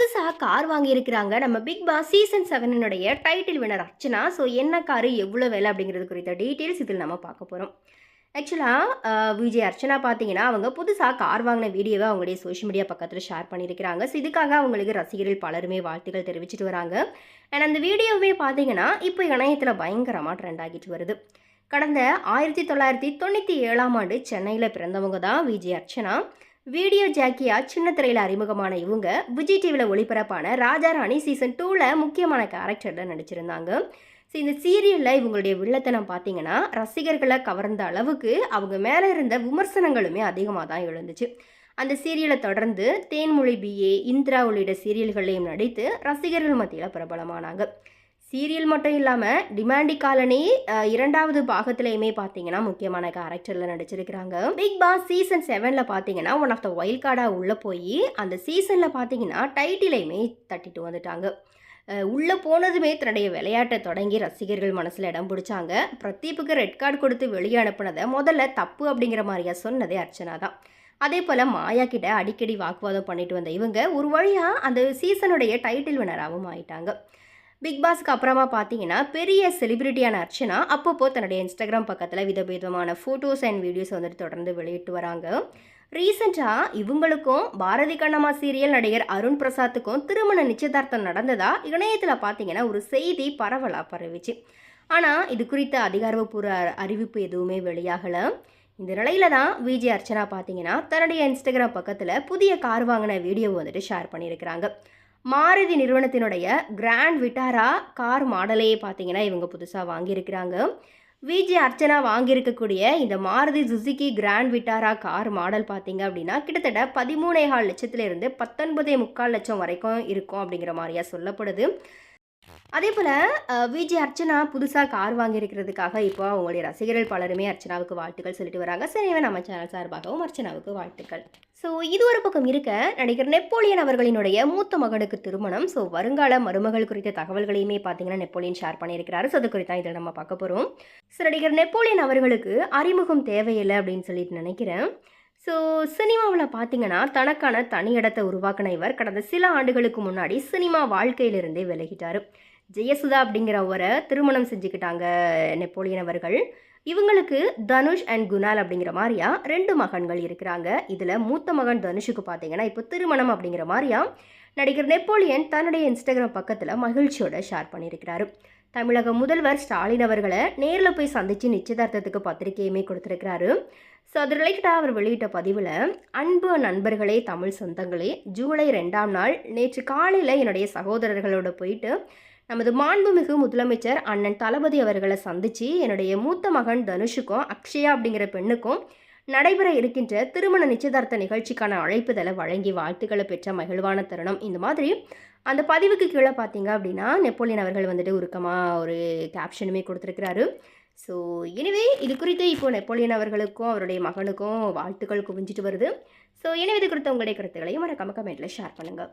புதுசாக கார் வாங்கியிருக்கிறாங்க. நம்ம பிக் பாஸ் சீசன் செவனுடைய டைட்டில் வினர் அர்ச்சனா. ஸோ என்ன கார் எவ்வளோ விலை அப்படிங்கிறது குறித்த டீட்டெயில்ஸ் இதில் நம்ம பார்க்க போகிறோம் ஆக்சுவலாக விஜய் அர்ச்சனா பார்த்தீங்கன்னா அவங்க புதுசாக கார் வாங்கின வீடியோவை அவங்களுடைய சோஷியல் மீடியா பக்கத்தில் ஷேர் பண்ணியிருக்கிறாங்க. ஸோ இதுக்காக அவங்களுக்கு ரசிகர்கள் பலருமே வாழ்த்துக்கள் தெரிவிச்சிட்டு வராங்க. அண்ட் அந்த வீடியோவே பார்த்தீங்கன்னா இப்போ இணையத்தில் பயங்கரமாக ட்ரெண்ட் ஆகிட்டு வருது. கடந்த ஆயிரத்தி தொள்ளாயிரத்தி தொண்ணூற்றி ஏழாம் ஆண்டு சென்னையில் பிறந்தவங்க தான் விஜய் அர்ச்சனா. வீடியோ ஜாக்கியா சின்ன திரையில் அறிமுகமான இவங்க விஜய் டிவியில் ஒளிபரப்பான ராஜா ராணி சீசன் டூவில் முக்கியமான கேரக்டரில் நடிச்சிருந்தாங்க. ஸோ இந்த சீரியலில் இவங்களுடைய வில்லத்தனம் பார்த்தீங்கன்னா ரசிகர்களை கவர்ந்த அளவுக்கு அவங்க மேலே இருந்த விமர்சனங்களுமே அதிகமாக தான் எழுந்துச்சு. அந்த சீரியலை தொடர்ந்து தேன்மொழி பிஏ இந்திரா உள்ளிட்ட சீரியல்களையும் நடித்து ரசிகர்கள் மத்தியில் பிரபலமானாங்க. சீரியல் மட்டும் இல்லாமல் டிமாண்டி காலனி இரண்டாவது பாகத்திலையுமே பார்த்தீங்கன்னா முக்கியமான கேரக்டரில் நடிச்சிருக்கிறாங்க. பிக் பாஸ் சீசன் செவனில் பார்த்தீங்கன்னா ஒன் ஆஃப் த வைல்ட் கார்டாக உள்ளே போய் அந்த சீசனில் பார்த்தீங்கன்னா டைட்டிலையுமே தட்டிட்டு வந்துட்டாங்க. உள்ளே போனதுமே தன்னுடைய விளையாட்டை தொடங்கி ரசிகர்கள் மனசில் இடம் பிடிச்சாங்க. பிரதீப்புக்கு ரெட் கார்டு கொடுத்து வெளியே அனுப்புனதை முதல்ல தப்பு அப்படிங்கிற மாதிரியா சொன்னதே அர்ச்சனா தான். அதே போல் மாயா கிட்ட அடிக்கடி வாக்குவாதம் பண்ணிட்டு வந்த இவங்க ஒரு வழியாக அந்த சீசனுடைய டைட்டில் வினராகவும் ஆயிட்டாங்க. பிக் பாஸ்க்கு அப்புறமா பார்த்தீங்கன்னா பெரிய செலிபிரிட்டியான அர்ச்சனா அப்பப்போ தன்னுடைய இன்ஸ்டாகிராம் பக்கத்தில் விதவிதமான ஃபோட்டோஸ் அண்ட் வீடியோஸ் வந்துட்டு தொடர்ந்து வெளியிட்டு வராங்க. ரீசெண்டாக இவங்களுக்கும் பாரதி கண்ணம்மா சீரியல் நடிகர் அருண் பிரசாத்துக்கும் திருமண நிச்சயதார்த்தம் நடந்ததா இணையத்தில் பார்த்தீங்கன்னா ஒரு செய்தி பரவலாக பரவிச்சு. ஆனால் இது குறித்த அதிகாரப்பூர்வ அறிவிப்பு எதுவுமே வெளியாகலை. இந்த நிலையில தான் விஜய் அர்ச்சனா பார்த்தீங்கன்னா தன்னுடைய இன்ஸ்டாகிராம் பக்கத்தில் புதிய கார் வாங்கின வீடியோ வந்துட்டு ஷேர் பண்ணியிருக்கிறாங்க. மாருதி நிறுவனத்தினுடைய கிராண்ட் விட்டாரா கார் மாடலே பார்த்தீங்கன்னா இவங்க புதுசாக வாங்கியிருக்கிறாங்க. விஜி அர்ச்சனா வாங்கியிருக்கக்கூடிய இந்த Maruti Suzuki Grand Vitara car model பார்த்தீங்க அப்படின்னா கிட்டத்தட்ட பதிமூணே கால் லட்சத்துலேருந்து பத்தொன்பதே முக்கால் லட்சம் வரைக்கும் இருக்கும் அப்படிங்கிற மாதிரியா சொல்லப்படுது. அதே போல் விஜி அர்ச்சனா புதுசாக கார் வாங்கியிருக்கிறதுக்காக இப்போ அவங்களுடைய ரசிகர்கள் பலருமே அர்ச்சனாவுக்கு வாழ்த்துக்கள் சொல்லிட்டு வராங்க. சரிவே நம்ம சேனல் சார்பாகவும் அர்ச்சனாவுக்கு வாழ்த்துக்கள். ஸோ இது ஒரு பக்கம் இருக்க நடிகர் நெப்போலியன் அவர்களினுடைய மூத்த மகனுக்கு திருமணம். ஸோ வருங்கால மருமகள் குறித்த தகவல்களையுமே பார்த்தீங்கன்னா நெப்போலியன் ஷேர் பண்ணியிருக்கிறாரு. ஸோ அது குறித்தான் இதில் நம்ம பார்க்க போகிறோம் ஸோ நடிகர் நெப்போலியன் அவர்களுக்கு அறிமுகம் தேவையில்லை அப்படின்னு சொல்லிட்டு நினைக்கிறேன். ஸோ சினிமாவில் பார்த்தீங்கன்னா தனக்கான தனி இடத்தை உருவாக்கின இவர் கடந்த சில ஆண்டுகளுக்கு முன்னாடி சினிமா வாழ்க்கையிலிருந்தே விலகிட்டார். ஜெயசுதா அப்படிங்கிறவரை திருமணம் செஞ்சுக்கிட்டாங்க நெப்போலியன் அவர்கள். இவங்களுக்கு தனுஷ் அண்ட் குணால் அப்படிங்கிற மாதிரியா ரெண்டு மகன்கள் இருக்கிறாங்க. இதில் மூத்த மகன் தனுஷுக்கு பார்த்தீங்கன்னா இப்போ திருமணம் அப்படிங்கிற மாதிரியா நடிகர் நெப்போலியன் தன்னுடைய இன்ஸ்டாகிராம் பக்கத்தில் மகிழ்ச்சியோட ஷேர் பண்ணியிருக்கிறாரு. தமிழக முதல்வர் ஸ்டாலின் அவர்களை நேரில் போய் சந்தித்து நிச்சயதார்த்தத்துக்கு பத்திரிகையுமே கொடுத்துருக்கிறாரு. ஸோ அது ரிலேட்டடாக அவர் வெளியிட்ட பதிவில் அன்பு நண்பர்களே தமிழ் சொந்தங்களே ஜூலை ரெண்டாம் நாள் நேற்று காலையில் என்னுடைய சகோதரர்களோட போயிட்டு நமது மாண்புமிகு முதலமைச்சர் அண்ணன் தளபதி அவர்களை சந்தித்து என்னுடைய மூத்த மகன் தனுஷுக்கும் அக்ஷயா அப்படிங்கிற பெண்ணுக்கும் நடைபெற இருக்கின்ற திருமண நிச்சயதார்த்த நிகழ்ச்சிக்கான அழைப்புதலை வழங்கி வாழ்த்துக்களை பெற்ற மகிழ்வான தருணம். இந்த மாதிரி அந்த பதிவுக்கு கீழே பார்த்தீங்க அப்படின்னா நெப்போலியன் அவர்கள் வந்துட்டு உருக்கமாக ஒரு கேப்ஷனுமே கொடுத்துருக்கிறாரு. ஸோ எனவே இது குறித்து இப்போ நெப்போலியன் அவர்களுக்கும் அவருடைய மகனுக்கும் வாழ்த்துக்கள் குவிஞ்சிட்டு வருது. ஸோ எனவே இது குறித்த உங்களுடைய கருத்துக்களையும் மறக்காம கமெண்ட்டில் ஷேர் பண்ணுங்கள்